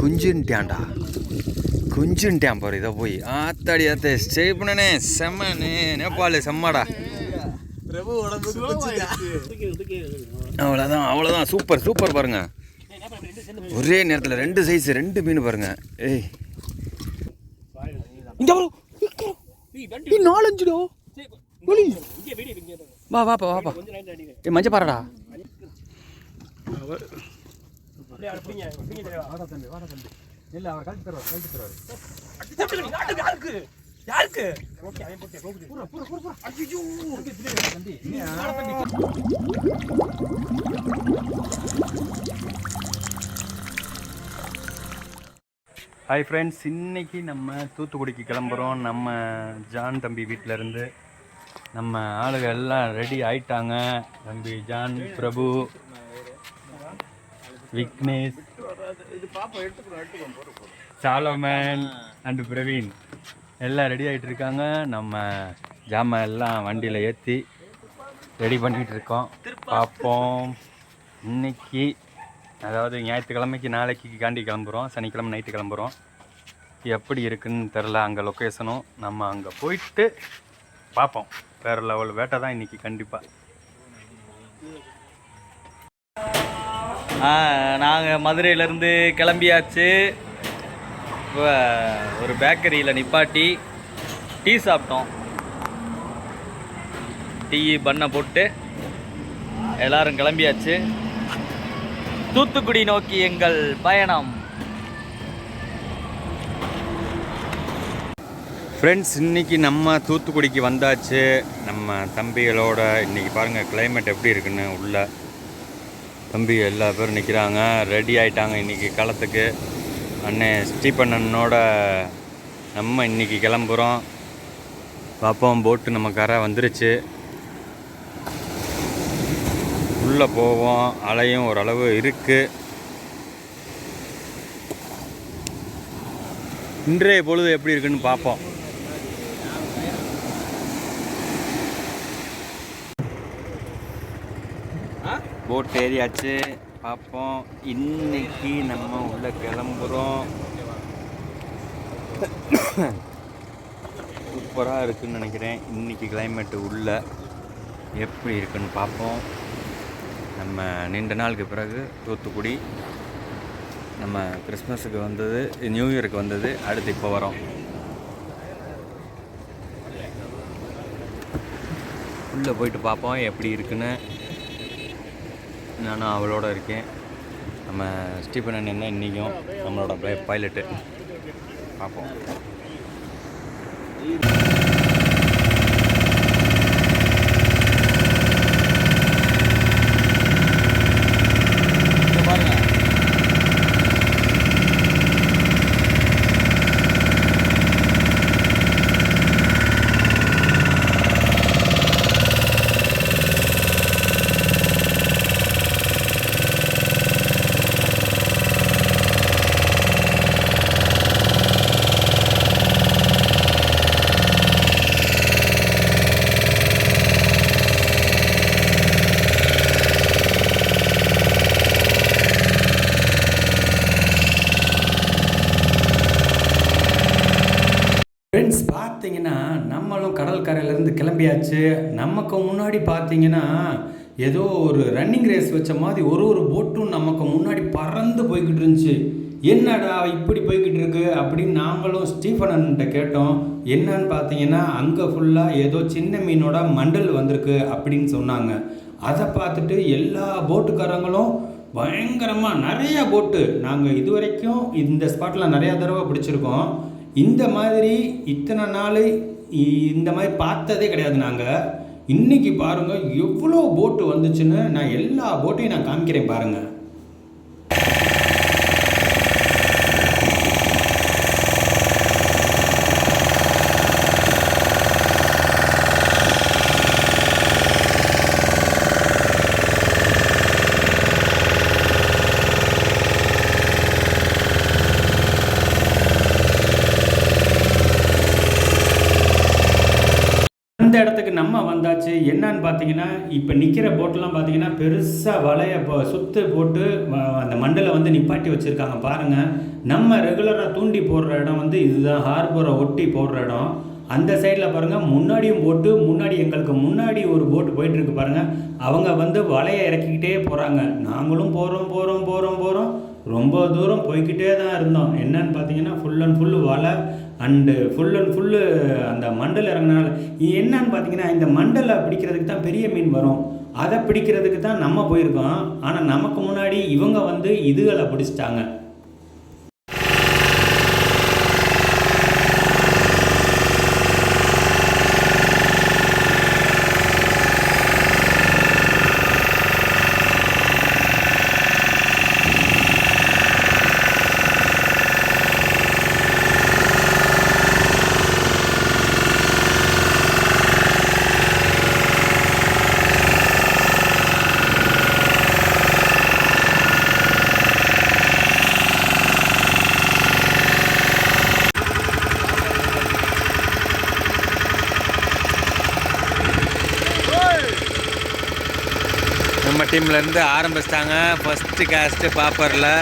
குஞ்சுன்ட்டான்டா குஞ்சுன்ட்டான் பாரு இதை போய். ஆத்தாடி ஆத்தே ஸ்டே பண்ணனே செம்மனே நேபாளு செம்மடா. அவ்வளோதான் அவ்வளோதான் சூப்பர் சூப்பர் பாருங்க. ஒரே நேரத்தில் ரெண்டு சைஸ் ரெண்டு மீன் பாருங்க. ஏய். இந்த நாலஞ்சுடோ. வா வாப்பா வாப்பா. ஏய் மஞ்ச பாருடா யாருக்கு ஹாய் ஃப்ரெண்ட்ஸ் இன்னைக்கு நம்ம தூத்துக்குடிக்கு கிளம்புறோம். நம்ம ஜான் தம்பி வீட்டில் இருந்து. நம்ம ஆளுங்க எல்லாம் ரெடி ஆயிட்டாங்க. தம்பி John Prabhu Vignesh Solomon and Praveen. எல்லாம் ரெடி ஆகிட்டு இருக்காங்க. நம்ம ஜாமான் எல்லாம் வண்டியில் ஏற்றி ரெடி பண்ணிகிட்டு இருக்கோம். பார்ப்போம். இன்னைக்கு அதாவது ஞாயிற்றுக்கிழமைக்கு நாளைக்கு காண்டி கிளம்புறோம். சனிக்கிழமை நைட்டு கிளம்புறோம். எப்படி இருக்குன்னு தெரில அங்கே லொக்கேஷனும் நம்ம அங்கே போயிட்டு பார்ப்போம். வேறு லெவல் வேட்டை தான் இன்றைக்கி கண்டிப்பாக நாங்கள் மதுரையிலேருந்து கிளம்பியாச்சு. இப்போ ஒரு பேக்கரியில் நிப்பாட்டி டீ சாப்பிட்டோம். டீ பண்ணை போட்டு எல்லாரும் கிளம்பியாச்சு. தூத்துக்குடி நோக்கி எங்கள் பயணம். ஃப்ரெண்ட்ஸ் இன்றைக்கி நம்ம தூத்துக்குடிக்கு வந்தாச்சு. நம்ம தம்பிகளோட இன்றைக்கி பாருங்கள் கிளைமேட் எப்படி இருக்குன்னு உள்ளே. தம்பி எல்லா பேரும் நிற்கிறாங்க ரெடி ஆகிட்டாங்க இன்னைக்கு களத்துக்கு. அண்ணே ஸ்டீபண்ணனோட நம்ம இன்னைக்கு கிளம்புறோம். பார்ப்போம் போட்டு நம்ம கரை வந்துருச்சு. உள்ளே போவோம். அலையும் ஓரளவு இருக்குது இன்றைய பொழுது எப்படி இருக்குன்னு பார்ப்போம் போட் ஏறியாச்சு. பார்ப்போம் இன்னைக்கு நம்ம உள்ளே கிளம்புறோம். சூப்பராக இருக்குன்னு நினைக்கிறேன். இன்றைக்கி கிளைமேட்டு உள்ளே எப்படி இருக்குன்னு பார்ப்போம் நம்ம நீண்ட நாளுக்கு பிறகு தூத்துக்குடி நம்ம கிறிஸ்மஸுக்கு வந்தது நியூ இயருக்கு வந்தது அடுத்து இப்போ வரோம். உள்ளே போயிட்டு பார்ப்போம் எப்படி இருக்குன்னு. நானும் அவளோட இருக்கேன். நம்ம ஸ்டீஃபன் அண்ணன் தான் இன்றைக்கும் நம்மளோட பைலட்டு பார்ப்போம் இங்க பாருங்க ஃப்ரெண்ட்ஸ் பார்த்தீங்கன்னா நம்மளும் கடல் கரையிலேருந்து கிளம்பியாச்சு. நமக்கு முன்னாடி பார்த்தீங்கன்னா ஏதோ ஒரு ரன்னிங் ரேஸ் வச்ச மாதிரி ஒரு ஒரு போட்டும் நமக்கு முன்னாடி பறந்து போய்கிட்டு இருந்துச்சு. என்னடா இப்படி போய்கிட்டு இருக்கு? அப்படின்னு நாங்களும் ஸ்டீஃபன் அண்ணன்ட்ட கேட்டோம். என்னன்னு பார்த்தீங்கன்னா அங்கே ஃபுல்லாக ஏதோ சின்ன மீனோட மண்டல் வந்திருக்கு அப்படின்னு சொன்னாங்க. அதை பார்த்துட்டு எல்லா போட்டுக்காரங்களும் பயங்கரமாக நிறைய போட்டு நாங்கள் இது வரைக்கும் இந்த ஸ்பாட்டில் நிறையா தடவை பிடிச்சிருக்கோம். இந்த மாதிரி இத்தனை நாள் இந்த மாதிரி பார்த்ததே கிடையாது நாங்கள் இன்றைக்கி பாருங்கள் எவ்வளோ போட்டு வந்துச்சுன்னு நான் எல்லா போட்டையும் நான் காமிக்கிறேன் பாருங்கள் இடத்துக்கு நம்ம வந்தாச்சு என்னன்னு பார்த்தீங்கன்னா இப்போ நிற்கிற போட்டெல்லாம் பார்த்தீங்கன்னா பெருசாக வலையை இப்போ சுத்து போட்டு வ- அந்த மண்டலை வந்து நிப்பாட்டி வச்சுருக்காங்க. பாருங்கள் நம்ம ரெகுலராக தூண்டி போடுற இடம் வந்து இதுதான். ஹார்பரை ஒட்டி போடுற இடம். அந்த சைடில் பாருங்கள் முன்னாடியும் போட்டு முன்னாடி எங்களுக்கு முன்னாடி ஒரு போட்டு போயிட்டுருக்கு பாருங்கள் அவங்க வந்து வலையை இறக்கிக்கிட்டே போகிறாங்க நாங்களும் போகிறோம் போகிறோம் போகிறோம் போகிறோம் ரொம்ப தூரம் போய்கிட்டே தான் இருந்தோம். என்னன்னு பார்த்தீங்கன்னா ஃபுல் அண்ட் ஃபுல் வலை அண்டு ஃபுல் அண்ட் ஃபுல்லு அந்த மண்டல் இறங்கினால என்னன்னு பார்த்தீங்கன்னா இந்த மண்டலை பிடிக்கிறதுக்கு தான் பெரிய மீன் வரும். அதை பிடிக்கிறதுக்கு தான் நம்ம போயிருக்கோம். ஆனால் நமக்கு முன்னாடி இவங்க வந்து இதுகளை பிடிச்சிட்டாங்க நம்ம டீம்லேருந்து ஆரம்பிச்சிட்டாங்க. ஃபஸ்ட்டு கேஸ்ட்டு பாப்பரில்.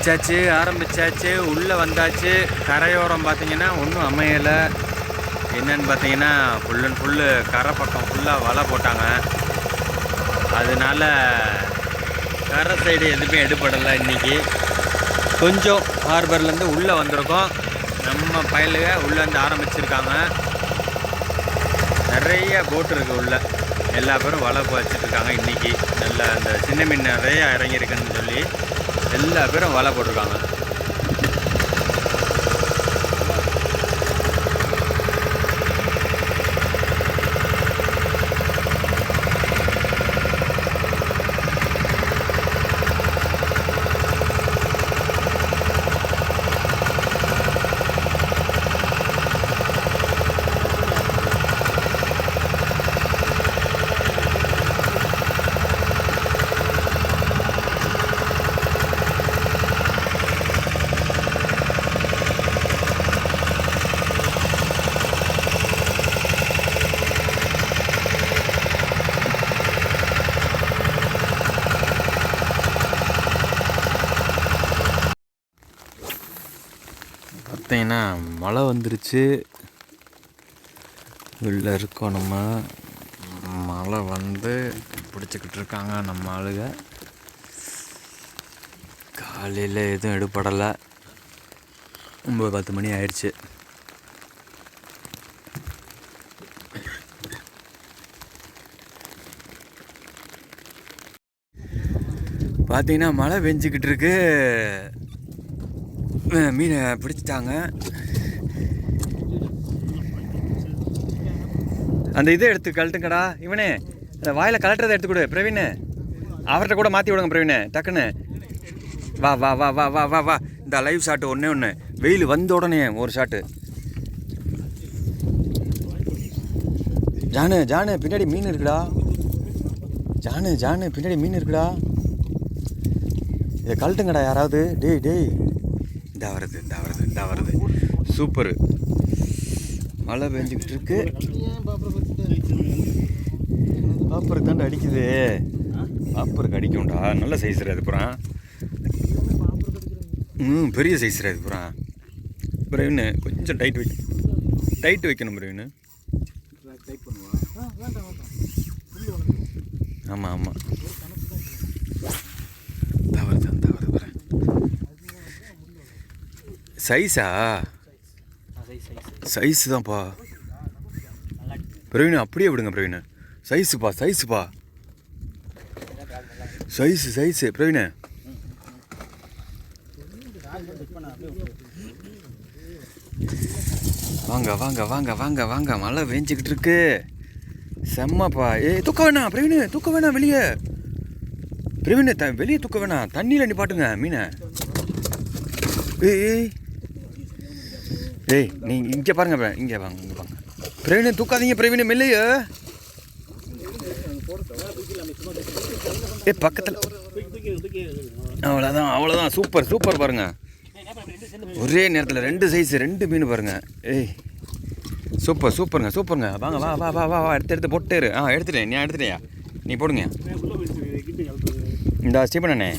ஆரம்பித்தாச்சு ஆரம்பித்தாச்சு உள்ளே வந்தாச்சு. கரையோரம் பார்த்தீங்கன்னா ஒன்றும் அமையலை. என்னன்னு பார்த்தீங்கன்னா ஃபுல் அண்ட் ஃபுல்லு கரை பக்கம் ஃபுல்லாக வலை போட்டாங்க. அதனால கரை சைடு எதுவுமே எடுபடலை இன்றைக்கி கொஞ்சம் ஹார்பர்லேருந்து உள்ளே வந்திருக்கோம். நம்ம பயலுக உள்ளே வந்து ஆரம்பிச்சிருக்காங்க. நிறைய போட் இருக்குது உள்ளே. எல்லா பேரும் வலை வச்சுட்டு இன்றைக்கி இன்னைக்கு. நல்ல அந்த சின்ன மீன் நிறையா இறங்கியிருக்குன்னு சொல்லி. எல்லா பேரும் வலை போட்டிருக்காங்க. பார்த்தீங்கன்னா மழை வந்துருச்சு. உள்ளே இருக்கோம் நம்ம. மழை வந்து பிடிச்சிக்கிட்டு இருக்காங்க நம்ம ஆளுக காலையில் எதுவும் எடுப்படலை ஒம்பது பத்து மணி ஆயிடுச்சு. பார்த்தீங்கன்னா மழை பெஞ்சிக்கிட்டு இருக்கு. மீனை பிடிச்சிட்டாங்க. அந்த இதை எடுத்து கழட்டுங்கடா. இவனே அந்த வாயில் கலட்டுறதை எடுத்து கொடு பிரவீன். அவர்கிட்ட கூட மாற்றி விடுங்க பிரவீன். டக்குன்னு. வா வா வா வா வா வா வா. இந்த லைவ் ஷாட்டு ஒன்றே ஒன்று வெயில் வந்த உடனே ஒரு ஷாட்டு ஜானு ஜானு பின்னாடி மீன் இருக்குடா. ஜானு ஜானு பின்னாடி மீன் இருக்குடா. இதை கழட்டுங்கடா யாராவது. டேய் டேய். இந்த வருது இந்த வருது இந்த வருது சூப்பரு. மழை பெஞ்சிக்கிட்டு இருக்கு. பாப்பருக்கு தாண்டா அடிக்குது. பாப்பர் கடிக்கும்டா. நல்ல சைஸ் அது புறா. ம் பெரிய சைஸ் அது புறா. பிரவீன் கொஞ்சம் டைட் வைக்க டைட் வைக்கணும் பிரவீன் ஆமாம் ஆமாம் சைஸா? சைஸ் தான்ப்பா. பிரவீன் அப்படியே விடுங்க பிரவீன். சைஸுப்பா சைஸுப்பா. Size size Praveen. வாங்க வாங்க வாங்க வாங்க வாங்க. மழை வேஞ்சிக்கிட்டு இருக்கு. செம்மப்பா. ஏய் தூக்க வேணாம் பிரவீன் தூக்க வேணாம் வெளியே. பிரவீன் த வெளியே தூக்க வேணாம். தண்ணியில் நிப்பாட்டுங்க மீனை. ஏய் ஏய். ஏய் நீ இங்கே பாருங்க இங்கே வாங்க இங்கே வாங்க. பிரவீன் தூக்காதீங்க பிரவீன் மெல்லையே ஏ பக்கத்தில். அவ்வளோதான் அவ்வளோதான் சூப்பர் சூப்பர் பாருங்க. ஒரே நேரத்தில் ரெண்டு சைஸ் ரெண்டு மீன் பாருங்க. ஏய் சூப்பர் சூப்பருங்க சூப்பருங்க. வாங்க வா வா வா வா வா. எடுத்து எடுத்து போட்டேரு ஆ எடுத்துட்டேன் நீ எடுத்துட்டியா? நீ போடுங்க. இந்த ஸ்டீபன் அண்ணே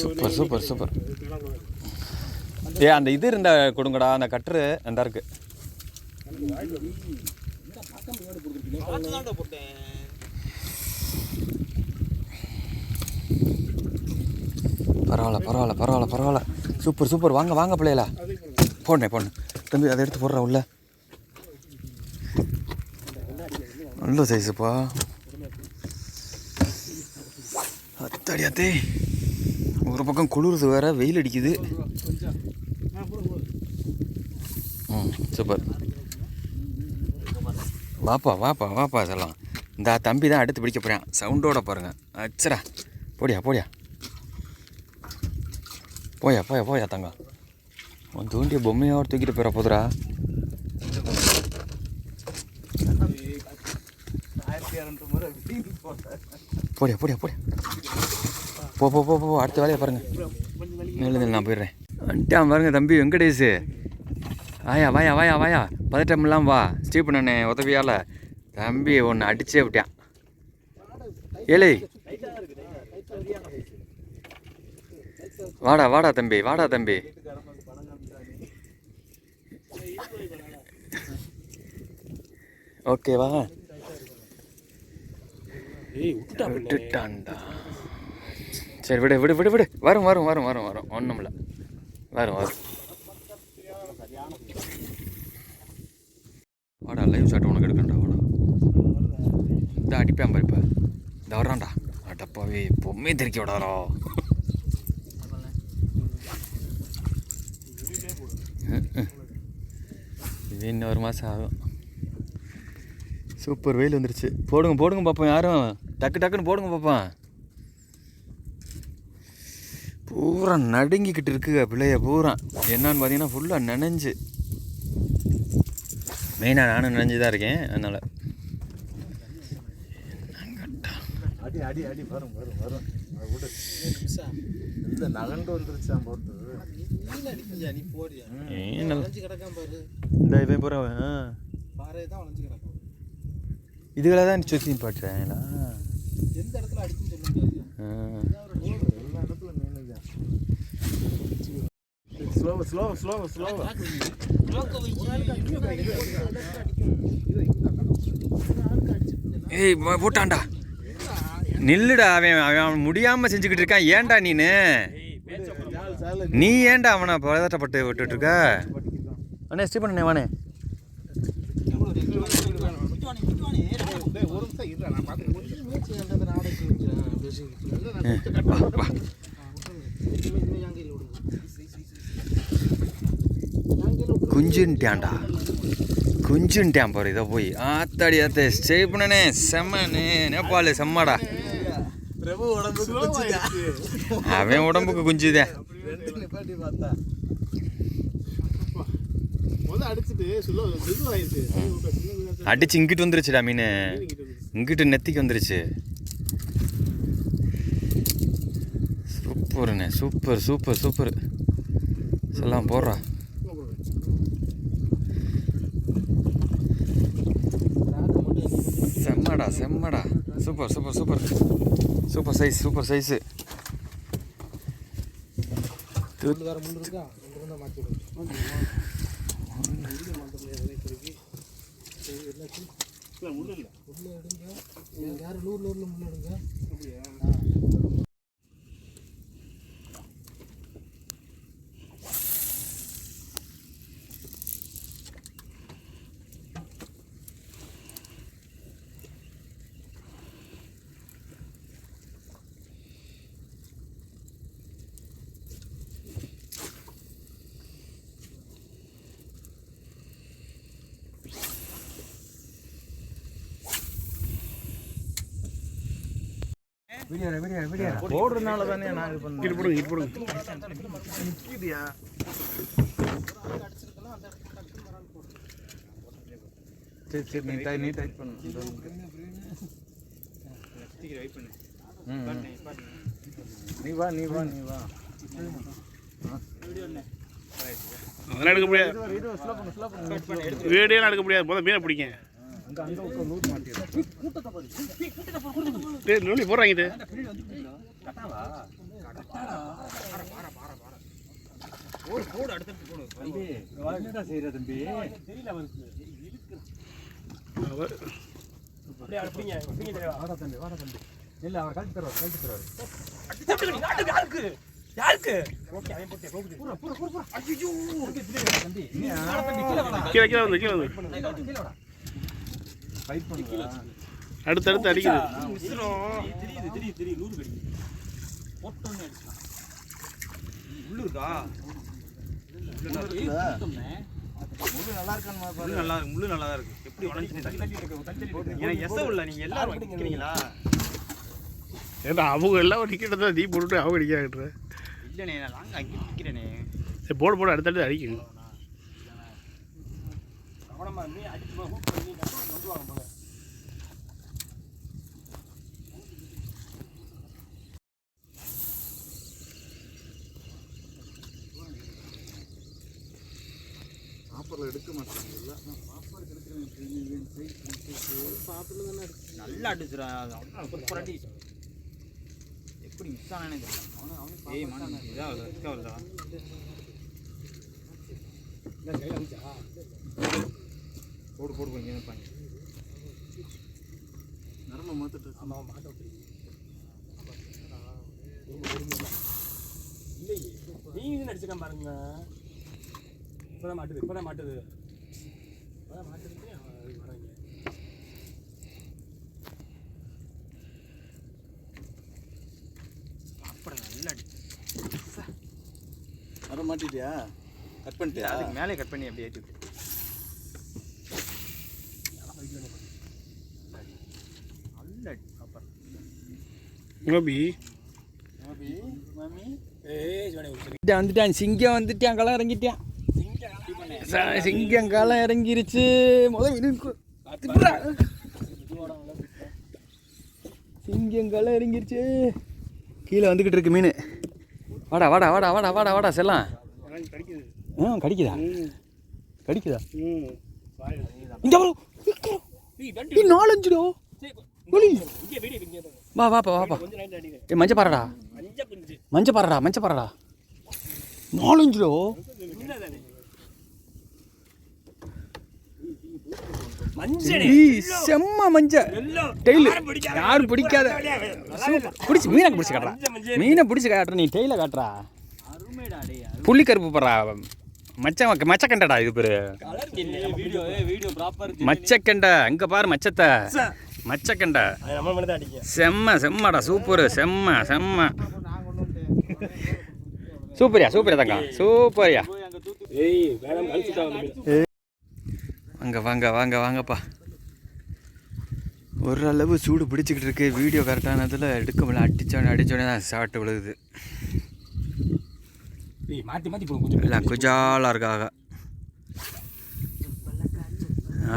சூப்பர் சூப்பர் சூப்பர். ஏ அந்த இது இருந்தால் கொடுங்கடா அந்த கட்டுரு அந்த இருக்கு. பரவாயில்ல பரவாயில்ல பரவாயில்ல பரவாயில்ல. Super super. வாங்க வாங்க பிள்ளைகளா. போடணே போடணே தம்பி அதை எடுத்து போடுறா உள்ள. நல்ல சைஸுப்பா அத்தாடி அத்தே. ஒரு பக்கம் குளிருது வேற வெயில் அடிக்குது ம் சூப்பர். வாப்பா வாப்பா வாப்பா இதெல்லாம் இந்த தம்பி தான் அடுத்து பிடிக்க போகிறேன் சவுண்டோட பாருங்கள் அச்சரா போடியா போடியா. போயா போயா போயா தங்கம் உன் தூண்டிய பொம்மையோட தூக்கிட்டு போயிட போதுரா போடியா போடியா போடியா. போ போ போ போ அடுத்த வேலையை பாருங்க. மேலே நான் போயிடுறேன். வந்துட்டான் பாருங்க தம்பி வெங்கடேஷ். வாயா வாயா வாயா வாயா. பதட்டம் இல்லாம வா. ஸ்டீபன் அண்ணே உதவியால் தம்பி ஒன்று அடிச்சே விட்டான். ஏழை வாடா வாடா தம்பி வாடா தம்பி. ஓகேவா விட்டுட்டான்டா. சரி விடு விடு விடு விடு. வரும் வரும் வரும் வரும் வரும். ஒன்றும் இல்லை வரும் வரும். நான் லைவ் ஷாட் உனக்கு எடுக்கண்டா வாடா இந்த அடிப்பேன் பாருப்பா இந்த வர்றான்டா அடப்பாவே பொம்மையை திருக்கி விடாரோ இது இன்னும் ஒரு மாதம் ஆகும் சூப்பர் வெயில் வந்துருச்சு போடுங்க போடுங்க பார்ப்போம் யாரும் டக்கு டக்குன்னு போடுங்க பார்ப்போம் பூரா நடுங்கிக்கிட்டு இருக்கு பிள்ளைய பூரா என்னன்னு பார்த்தீங்கன்னா ஃபுல்லாக நனைஞ்சு மெயினாக நானும் நனைஞ்சு தான் இருக்கேன் அதனால். அடி அடி அடி வரும் வரும் வரும். இந்த நகண்டு வந்துருச்சான் போட்டு இந்த இவன் பூரா ஆ. பாறை தான் வளைஞ்சு கிடக்கும். இதுகளை தான் சுற்றி பாட்டுறேங்களா எந்த இடத்துல சொல்ல முடியாது எல்லா இடத்துல மீன் தான் ஸ்லோ ஸ்லோவ் ஸ்லோவ் ஸ்லோ ஏய் போட்டான்டா. நில்லுடா அவன் அவன் முடியாமல் செஞ்சுக்கிட்டு இருக்கான். ஏன்டா நீனு? நீ ஏன்டா அவனை பதட்டப்பட்டு விட்டுட்டு இருக்க அண்ணே ஸ்டீபன் அண்ணே வானே ஒரு நிமிஷம் இருடா, நான் பார்த்துக்கிறேன். கொஞ்சம் மூச்சு அந்த நாளைக்கு கொஞ்சம் பேசிக்கிட்டு இல்லை, நான் ஏ, வா வா குஞ்சுன்ட்டான்டா குஞ்சுன்ட்டான் பாரு இதை போய். ஆத்தாடி ஆத்தே ஸ்டே பண்ணனே செம்மனே நேபாளு செம்மடா. உடம்புக்கு அவன் உடம்புக்கு குஞ்சுதே. அடிச்சு இங்கிட்டு வந்துருச்சுடா மீன். இங்கிட்டு நெத்திக்கு வந்துருச்சு. சூப்பருண்ணே சூப்பர் சூப்பர் சூப்பர். எல்லாம் போடுறா. செம்மடா செம்மடா. Super super super. Super size super size. வேற போடுறதுனால தானே நான் இது பண்ணேன். இது போடுங்க இது போடுங்க நிற்கிதியா சரி சரி நீ டை நீ டைட் பண்ணு. ம், ம். நீ வா நீ வா நீ வா. அதெல்லாம் எடுக்க முடியாது. இது இது ஸ்லோ பண்ணு ஸ்லோ பண்ணு. வீடியோலாம் எடுக்க முடியாது. முதல் மீனை பிடிங்க. அங்க அங்க உட்கார் லூட் மாட்டிடு டேய் நோண்டி போடுறாங்க இது. என்னடா செய்யற தம்பி அவ- வாடா தம்பி வாடா தம்பி இல்ல அவர் கழட்டி தருவார் கழட்டி தருவார் கீழே கீழே வந்து கீழே வந்து. ஃபைட் பண்ணுவா அடுத்து அடுத்து அடிக்குது. முள்ளு நல்லா இருக்கான்னு பாரு. நல்லா இருக்கு. முள்ளு நல்லா தான் இருக்கு எப்படி உடஞ்சி எனக்கு எச உள்ள நீங்க எல்லாரும் நிக்கிறீங்களா? ஏன்னா அவங்க எல்லாம் நிற்கிறத நீ போட்டுட்டு அவங்க இல்லனே நான் லாங்க அங்கே நிக்கிறேனே. சரி போட போட அடுத்து அடுத்து அடிக்கணும் சாப்பாடுல எடுக்க மாட்டாங்கல்ல நல்லா அடிச்சுடா சூப்பர் அடி எப்படி மிஸ் ஆனானே தெரியல. ஏய் மணி இதா ரிஸ்கா வருதா போடு போடு கொஞ்சம் இருப்பாங்க நரம்ப மாத்திட்டு. நீங்க அடிச்சுக்க பாருங்க இப்பதான் மாட்டுது மாட்டுது. இப்பதான் மாட்டுது வராங்க நல்லா அடி நர மாட்டிட்டியா? கட் பண்ணிட்டியா? அதுக்கு மேலே கட் பண்ணி அப்படியே ஏற்றி வந்துட்டான் சிங்கம் வந்துட்டான் களம் இறங்கிட்டான். சிங்கம் காலம் இறங்கிருச்சு. முதல் சிங்கம் களம் இறங்கிருச்சு. கீழே வந்துக்கிட்டு இருக்கு மீன். வாடா வாடா வாடா வாடா வாடா வாடா செல்லாம் ஆ கடிக்குதா? கடிக்குதா? இந்த நாலஞ்சுடோ. வா வாப்பா வாப்பா ஏ மஞ்ச பாறடா. மஞ்ச பாறடா மஞ்ச பாறடா. நாலஞ்சுடோ. செம்ம மஞ்ச. டெய்லு யாரும் பிடிக்காத பிடிச்சி மீனை பிடிச்சி காட்டுறா. மீனை பிடிச்சி காட்டுற நீ டெய்ல காட்டுறா. புள்ளி கருப்பு போடுறா மச்ச மச்சக்கண்டடா இது பேரு. மச்சக்கண்ட அங்க பாரு மச்சத்தை. மச்சக்கண்ட. செம்ம செம்மடா சூப்பர் செம்ம செம்ம. சூப்பரியா சூப்பரியா தங்கா சூப்பரியா. ஏய் கழிச்சுட்டா வாங்க வாங்க வாங்க வாங்கப்பா. ஓரளவு சூடு பிடிச்சிக்கிட்டு இருக்கு. வீடியோ கரெக்டானதில் எடுக்க முடியல. அடித்தோடனே அடித்தோடனே தான் ஷார்ட் விழுகுது. எல்லாம் குஜாலாக இருக்காக.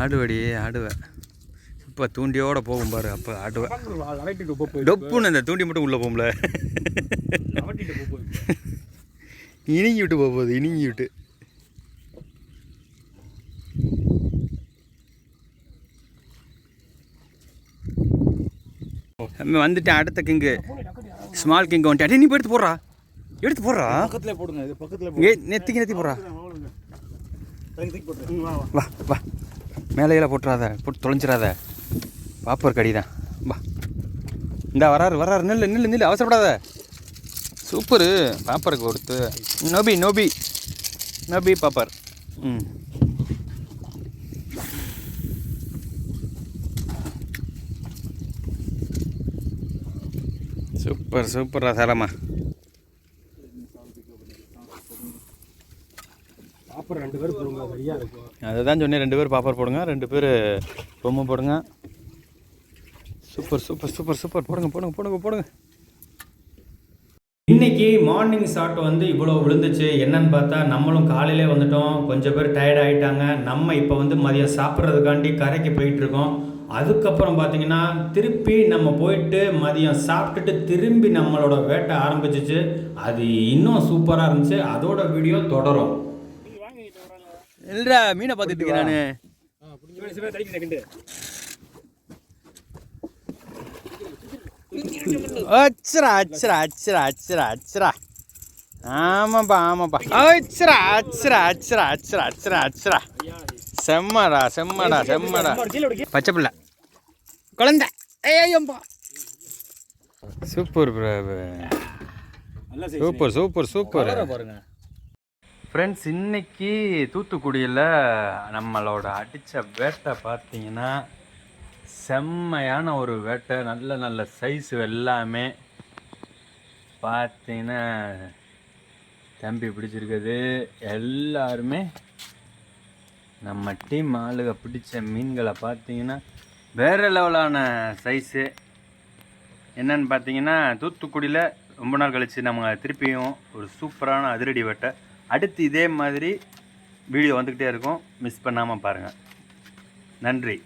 ஆடுவடி ஆடுவேன் இப்போ தூண்டியோட போகும் பாரு அப்போ ஆடுவேன் டொப்புன்னு இந்த தூண்டி மட்டும் உள்ளே போகும்ல. இனிங்கி விட்டு போக போகுது இனிங்கி விட்டு வந்துட்டேன் அடுத்த கிங்கு ஸ்மால் கிங் வந்துட்டு நீ போய் எடுத்து போடுறா. எடுத்து போடுறா. பக்கத்துல போடுங்க இது பக்கத்துல நெத்திக்கு நெத்தி போடுறா. வா வா. மேலையில போட்டுறாத போட்டு தொலைஞ்சிடாத. பாப்பர் கடி தான் வா. இந்த வராரு வராரு நில்லு நில்லு நில்லு அவசரப்படாத. சூப்பரு. பாப்பருக்கு கொடுத்து. நோபி நோபி. நோபி பாப்பர். ம். சூப்பர் சூப்பரா சாரம்மா அப்புறம் ரெண்டு பேரும் போடுங்க சரியா இருக்கும் அதை தான் சொன்னேன் ரெண்டு பேர் பாப்பர் போடுங்க ரெண்டு பேர் பொம்மை போடுங்க. சூப்பர் சூப்பர் சூப்பர் சூப்பர் போடுங்க போடுங்க போடுங்க போடுங்க. இன்னைக்கு மார்னிங் ஷாட் வந்து இவ்வளோ விழுந்துச்சு. என்னன்னு பார்த்தா நம்மளும் காலையிலே வந்துட்டோம். கொஞ்சம் பேர் டயர்ட் ஆகிட்டாங்க நம்ம இப்போ வந்து மதியம் சாப்பிட்றதுக்காண்டி கரைக்கு போயிட்டு இருக்கோம். அதுக்கப்புறம் பார்த்தீங்கன்னா திருப்பி நம்ம போயிட்டு மதியம் சாப்பிட்டுட்டு திரும்பி நம்மளோட வேட்டை ஆரம்பிச்சிச்சு. அது இன்னும் சூப்பராக இருந்துச்சு. அதோட வீடியோ தொடரும். இல்லடா மீனை பார்த்துட்டு இருக்கேன் அச்சரா அச்சரா அச்சரா அச்சரா அச்சரா. ஆமாப்பா ஆமாப்பா அச்சரா அச்சரா அச்சரா அச்சரா அச்சரா அச்சரா. செம்மடா செம்மடா செம்மடா. பச்சை பிள்ளை. குழந்தை. ஐயம்பா சூப்பர் சூப்பர் சூப்பர் சூப்பர். பாருங்க. ஃப்ரெண்ட்ஸ் இன்னைக்கு தூத்துக்குடியில் நம்மளோட அடித்த வேட்டை பார்த்தீங்கன்னா செம்மையான ஒரு வேட்டை நல்ல நல்ல சைஸ் எல்லாமே பார்த்தீங்கன்னா தம்பி பிடிச்சிருக்குது. எல்லாருமே நம்ம டீம் ஆளுக பிடிச்ச மீன்களை பார்த்தீங்கன்னா வேறு லெவலான சைஸு என்னென்னு பார்த்தீங்கன்னா தூத்துக்குடியில் ரொம்ப நாள் கழித்து நம்ம திருப்பியும் ஒரு சூப்பரான அதிரடி வேட்டை அடுத்து இதே மாதிரி வீடியோ வந்துக்கிட்டே இருக்கும். மிஸ் பண்ணாமல் பாருங்கள் நன்றி.